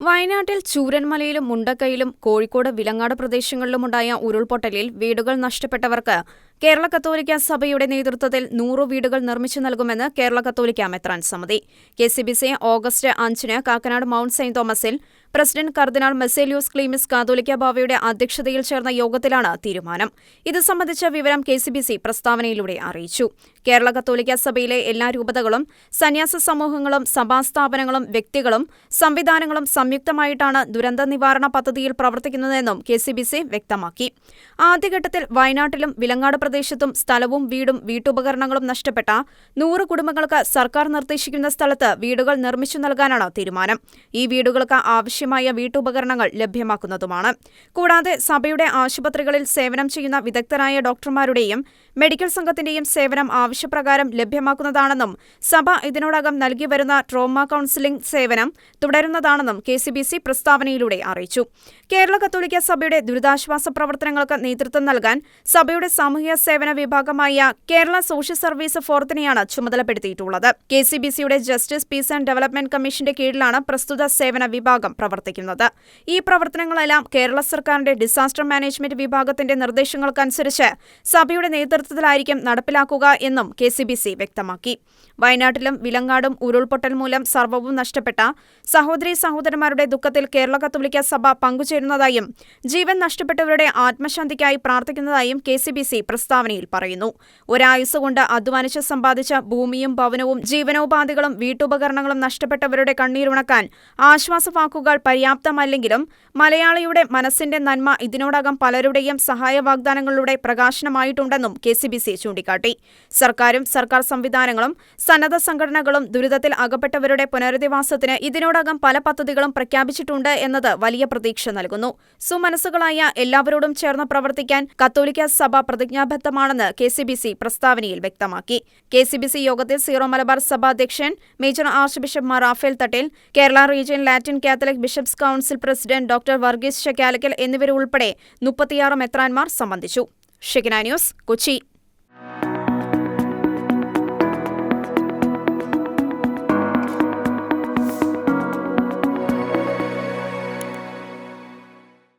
വയനാട്ടിൽ ചൂരന്മലയിലും മുണ്ടക്കയിലും കോഴിക്കോട് വിലങ്ങാട് പ്രദേശങ്ങളിലുമുണ്ടായ ഉരുൾപൊട്ടലിൽ വീടുകൾ നഷ്ടപ്പെട്ടവർക്ക് കേരള കത്തോലിക്ക സഭയുടെ നേതൃത്വത്തിൽ നൂറു വീടുകൾ നിർമ്മിച്ചു നൽകുമെന്ന് കേരള കത്തോലിക്ക മെത്രാൻ സമിതി. K C B C August അഞ്ചിന് കാക്കനാട് മൗണ്ട് സെന്റ് തോമസിൽ പ്രസിഡന്റ് കർദിനാൾ മെസേലിയോസ് ക്ലീമിസ് കാതോലിക്ക ബാവയുടെ അധ്യക്ഷതയിൽ ചേർന്ന യോഗത്തിലാണ് തീരുമാനം. ഇത് സംബന്ധിച്ച വിവരം കെ സി ബി സി പ്രസ്താവനയിലൂടെ അറിയിച്ചു. കേരള കത്തോലിക്ക സഭയിലെ എല്ലാ രൂപതകളും സന്യാസ സമൂഹങ്ങളും സഭാസ്ഥാപനങ്ങളും വ്യക്തികളും സംവിധാനങ്ങളും സംയുക്തമായിട്ടാണ് ദുരന്ത നിവാരണ പദ്ധതിയിൽ പ്രവർത്തിക്കുന്നതെന്നും കെ സി ബി സി വ്യക്തമാക്കി. ആദ്യഘട്ടത്തിൽ വയനാട്ടിലും വിലങ്ങാട് പ്രദേശത്തും സ്ഥലവും വീടും വീട്ടുപകരണങ്ങളും നഷ്ടപ്പെട്ട നൂറ് കുടുംബങ്ങൾക്ക് സർക്കാർ നിർദ്ദേശിക്കുന്ന സ്ഥലത്ത് വീടുകൾ നിർമ്മിച്ചു നൽകാനാണ് തീരുമാനം. ഈ വീടുകൾക്ക് ആവശ്യമായ വീട്ടുപകരണങ്ങൾ ലഭ്യമാക്കുന്നതുമാണ്. കൂടാതെ സഭയുടെ ആശുപത്രികളിൽ സേവനം ചെയ്യുന്ന വിദഗ്ധരായ ഡോക്ടർമാരുടെയും മെഡിക്കൽ സംഘത്തിന്റെയും സേവനം ആവശ്യപ്രകാരം ലഭ്യമാക്കുന്നതാണെന്നും സഭ ഇതിനോടകം നൽകി വരുന്ന ട്രോമ കൌൺസിലിംഗ് സേവനം തുടരുന്നതാണെന്നും കെ സി ബി സി പ്രസ്താവനയിലൂടെ അറിയിച്ചു. കേരള കത്തോലിക്ക സഭയുടെ ദുരിതാശ്വാസ പ്രവർത്തനങ്ങൾക്ക് നേതൃത്വം നൽകാൻ സഭയുടെ സാമൂഹ്യ സേവന വിഭാഗമായ കേരള സോഷ്യൽ സർവീസ് ഫോറത്തിനെയാണ് ചുമതലപ്പെടുത്തിയിട്ടുള്ളത്. കെ സി ബി സിയുടെ ജസ്റ്റിസ് പീസ് ആൻഡ് ഡെവലപ്മെന്റ് കമ്മീഷന്റെ കീഴിലാണ് പ്രസ്തുത സേവന വിഭാഗം പ്രവർത്തിക്കുന്നത്. ഈ പ്രവർത്തനങ്ങളെല്ലാം കേരള സർക്കാരിന്റെ ഡിസാസ്റ്റർ മാനേജ്മെന്റ് വിഭാഗത്തിന്റെ നിർദ്ദേശങ്ങൾക്കനുസരിച്ച് സഭയുടെ നേതൃത്വത്തിലായിരിക്കും നടപ്പിലാക്കുക എന്നും കെ സി ബി സി വ്യക്തമാക്കി. വയനാട്ടിലും വിലങ്ങാടും ഉരുൾപൊട്ടൽ മൂലം സർവവും നഷ്ടപ്പെട്ട സഹോദരി സഹോദരന്മാരുടെ ദുഃഖത്തിൽ കേരള കത്തോലിക്ക സഭ പങ്കുചേരുന്നതായും ജീവൻ നഷ്ടപ്പെട്ടവരുടെ ആത്മശാന്തിക്കായി പ്രാർത്ഥിക്കുന്നതായും കെ സി ബി സി പ്രസ്താവനയിൽ പറയുന്നു. ഒരായുസ് കൊണ്ട് അധ്വാനിച്ച് സമ്പാദിച്ച ഭൂമിയും ഭവനവും ജീവനോപാധികളും വീട്ടുപകരണങ്ങളും നഷ്ടപ്പെട്ടവരുടെ കണ്ണീരുണക്കാൻ ആശ്വാസവാക്കുകൾ പര്യാപ്തമല്ലെങ്കിലും മലയാളിയുടെ മനസ്സിന്റെ നന്മ ഇതിനോടകം പലരുടെയും സഹായ വാഗ്ദാനങ്ങളിലൂടെ പ്രകാശനമായിട്ടുണ്ടെന്നും കെ സി ബി സി ചൂണ്ടിക്കാട്ടി. സർക്കാരും സർക്കാർ സംവിധാനങ്ങളും സന്നദ്ധ സംഘടനകളും ദുരിതത്തിൽ അകപ്പെട്ടവരുടെ പുനരധിവാസത്തിന് ഇതിനോടകം പല പദ്ധതികളും പ്രഖ്യാപിച്ചിട്ടുണ്ട് എന്നത് വലിയ പ്രതീക്ഷ നൽകുന്നു. സുമനസ്സുകളായ എല്ലാവരോടും ചേർന്ന് പ്രവർത്തിക്കാൻ കത്തോലിക്ക സഭ പ്രതിജ്ഞാബദ്ധമാണെന്ന് കെ സി ബി സി പ്രസ്താവനയിൽ വ്യക്തമാക്കി. കെ സി ബി സി യോഗത്തിൽ സീറോ മലബാർ സഭ അധ്യക്ഷൻ major archbishop Mar Raphael Thattil Kerala region Latin Catholic bishops council president doctor Varghese Chakkalakal എന്നിവരുൾപ്പെടെ മുപ്പത്തിയാറ് മെത്രാൻമാർ സംബന്ധിച്ചു. ഷെക്കിന ന്യൂസ് കൊച്ചി.